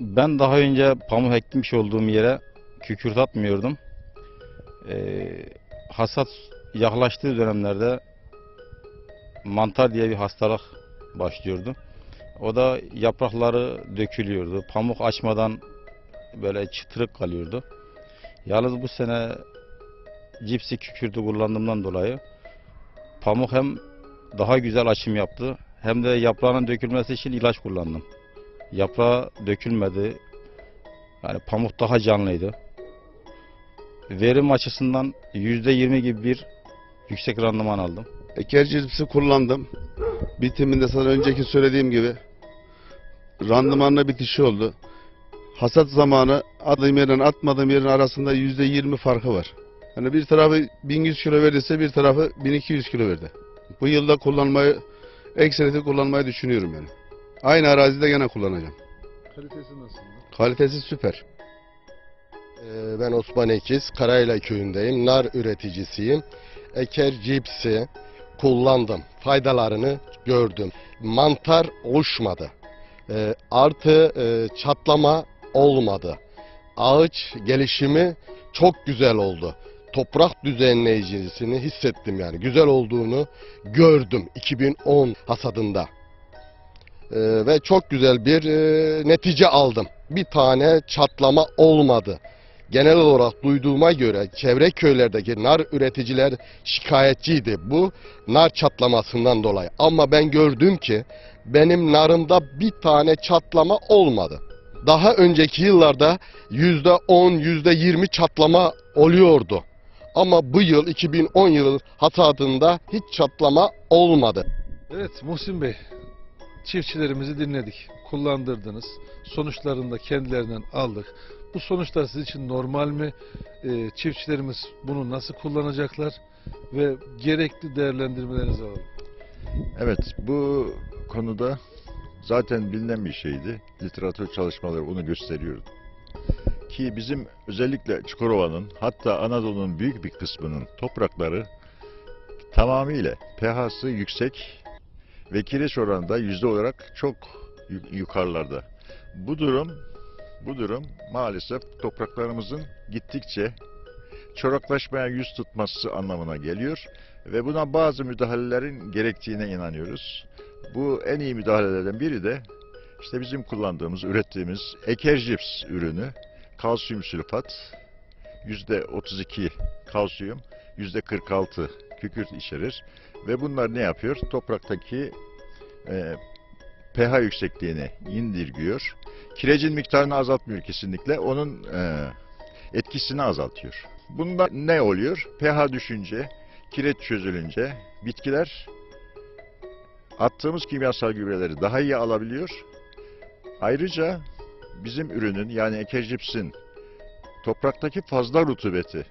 Ben daha önce pamuk ekmiş olduğum yere kükürt atmıyordum. Ee, hasat yaklaştığı dönemlerde mantar diye bir hastalık başlıyordu. O da yaprakları dökülüyordu. Pamuk açmadan böyle çıtırık kalıyordu. Yalnız bu sene cipsi kükürtü kullandığımdan dolayı pamuk hem daha güzel açım yaptı hem de yaprağının dökülmesi için ilaç kullandım. Yaprağı dökülmedi. Yani pamuk daha canlıydı. Verim açısından %20 gibi bir yüksek randıman aldım. Eker cipsi kullandım. Bitiminde sana önceki söylediğim gibi randımanla bitişi oldu. Hasat zamanı adığım yerden atmadığım yerin arasında yüzde yirmi farkı var. Yani bir tarafı 1100 kilo verdiyse bir tarafı 1200 kilo verdi. Bu yılda kullanmayı, ekserisi kullanmayı düşünüyorum yani. Aynı arazide gene kullanacağım. Kalitesi nasıl? Kalitesi süper. Ee, Ben Osman Ekiz, Karayla köyündeyim. Nar üreticisiyim. Eker cipsi kullandım. Faydalarını gördüm. Mantar oluşmadı. Ee, Artı e, çatlama olmadı. Ağaç gelişimi çok güzel oldu. Toprak düzenleyicisini hissettim yani. Güzel olduğunu gördüm 2010 hasadında. Ee, ve çok güzel bir e, netice aldım. Bir tane çatlama olmadı. Genel olarak duyduğuma göre çevre köylerdeki nar üreticiler şikayetçiydi bu nar çatlamasından dolayı. Ama ben gördüm ki benim narımda bir tane çatlama olmadı. Daha önceki yıllarda yüzde on, yüzde yirmi çatlama oluyordu. Ama bu yıl 2010 yılı hasadında hiç çatlama olmadı. Evet Muhsin Bey, çiftçilerimizi dinledik, kullandırdınız. Sonuçlarını da kendilerinden aldık. Bu sonuçlar sizin için normal mi? Ee, çiftçilerimiz bunu nasıl kullanacaklar? Ve gerekli değerlendirmelerinizi alalım. Evet, bu konuda zaten bilinen bir şeydi. Literatür çalışmaları onu gösteriyordu. Ki bizim özellikle Çukurova'nın hatta Anadolu'nun büyük bir kısmının toprakları tamamıyla pH'sı yüksek ve kireç oranı da yüzde olarak çok yu- yukarılarda. Bu durum bu durum maalesef topraklarımızın gittikçe çoraklaşmaya yüz tutması anlamına geliyor ve buna bazı müdahalelerin gerektiğine inanıyoruz. Bu en iyi müdahalelerden biri de işte bizim kullandığımız, ürettiğimiz Ekerjips ürünü kalsiyum sülfat %32 kalsiyum, %46 kükürt içerir ve bunlar ne yapıyor? Topraktaki e, pH yüksekliğini indirgiyor. Kirecin miktarını azaltmıyor kesinlikle. Onun e, etkisini azaltıyor. Bunda ne oluyor? pH düşünce, kireç çözülünce bitkiler attığımız kimyasal gübreleri daha iyi alabiliyor. Ayrıca bizim ürünün yani ekercipsin topraktaki fazla rutubeti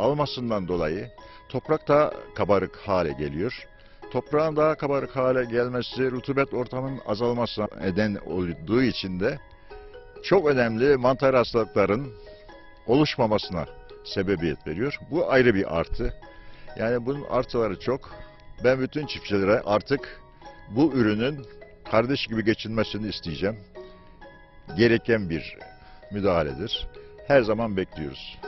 almasından dolayı toprak daha kabarık hale geliyor. Toprağın daha kabarık hale gelmesi rutubet ortamının azalmasına neden olduğu için de çok önemli mantar hastalıkların oluşmamasına sebebiyet veriyor. Bu ayrı bir artı. Yani bunun artıları çok. Ben bütün çiftçilere artık bu ürünün kardeş gibi geçinmesini isteyeceğim. Gereken bir müdahaledir. Her zaman bekliyoruz.